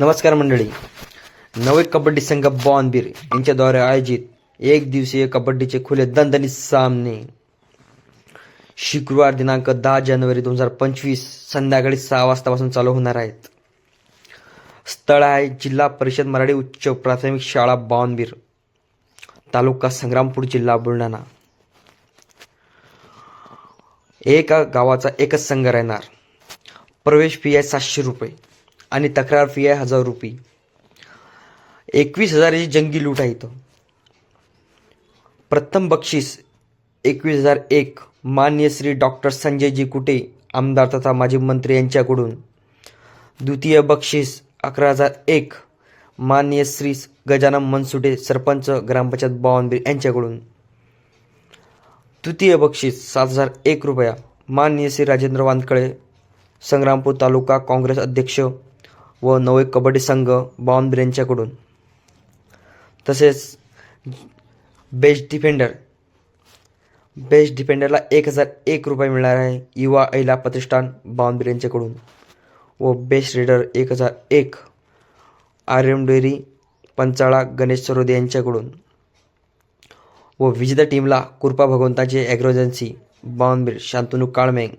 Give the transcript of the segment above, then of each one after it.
नमस्कार मंडळी. नवे कबड्डी संघ बॉनबीर यांच्याद्वारे आयोजित एक दिवसीय कबड्डीचे खुले दणदणीत सामने. शुक्रवार दिनांक दहा जानेवारी दोन हजार पंचवीस संध्याकाळी सहा वाजतापासून चालू होणार आहेत. स्थळ आहे जिल्हा परिषद मराठी उच्च प्राथमिक शाळा बॉनबीर तालुका संग्रामपूर जिल्हा बुलढाणा. एका गावाचा एकच संघ राहणार. प्रवेश फी आहे सातशे रुपये. आणि तक्रार फी आहे हजार रुपये. एकवीस हजाराची जंगी लूट आहे इथं. प्रथम बक्षीस एकवीस हजार एक. मान्य श्री डॉक्टर संजयजी कुटे आमदार तथा माजी मंत्री यांच्याकडून. द्वितीय बक्षीस अकरा हजार एक. मान्य श्री गजानन मनसुटे सरपंच ग्रामपंचायत बावनबीर यांच्याकडून. तृतीय बक्षीस सात हजार एक रुपया. माननीय श्री राजेंद्र वानकळे संग्रामपूर तालुका काँग्रेस अध्यक्ष व नवे कबड्डी संघ बॉम्ब यांच्याकडून तसेच बेस्ट डिफेंडर. बेस्ट डिफेंडरला एक हजार एक रुपये मिळणार आहे युवा ऐला प्रतिष्ठान बॉम्ब यांच्याकडून व बेस्ट रेडर एक हजार एक आर एम डेअरी पंचाळा गणेश सरोदे यांच्याकडून. व विजेत्या टीमला कृपा भगवंताची ॲग्रोजन्सी बावनबीर शांतनू काळमेंग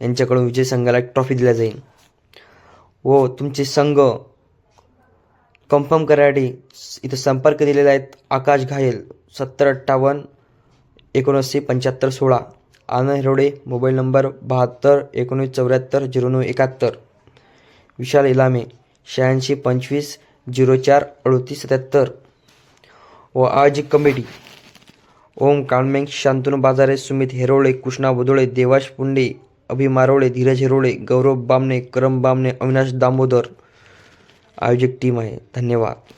यांच्याकडून विजय संघाला एक ट्रॉफी दिल्या जाईल. व तुमचे संघ. कन्फर्म करायसाठी इथं संपर्क दिलेले आहेत आकाश घायल सत्तर अठ्ठावन्न एकोणऐंशी पंच्याहत्तर सोळा. आनंद हिरोडे मोबाईल नंबर बहात्तर एकोणीस चौऱ्याहत्तर झिरो नऊ एकाहत्तर. विशाल इलामे शहाऐंशी पंचवीस झिरो चार अडतीस सत्याहत्तर. व आयोजित कमिटी. ओम काळमेंग शांतनू बाजारे सुमित हेरोळे कृष्णा बुदोळे देवाश पुंडे अभि मारोळे धीरज हेरोळे गौरव बामणे करम बामणे अविनाश दामोदर आयोजक टीम आहे धन्यवाद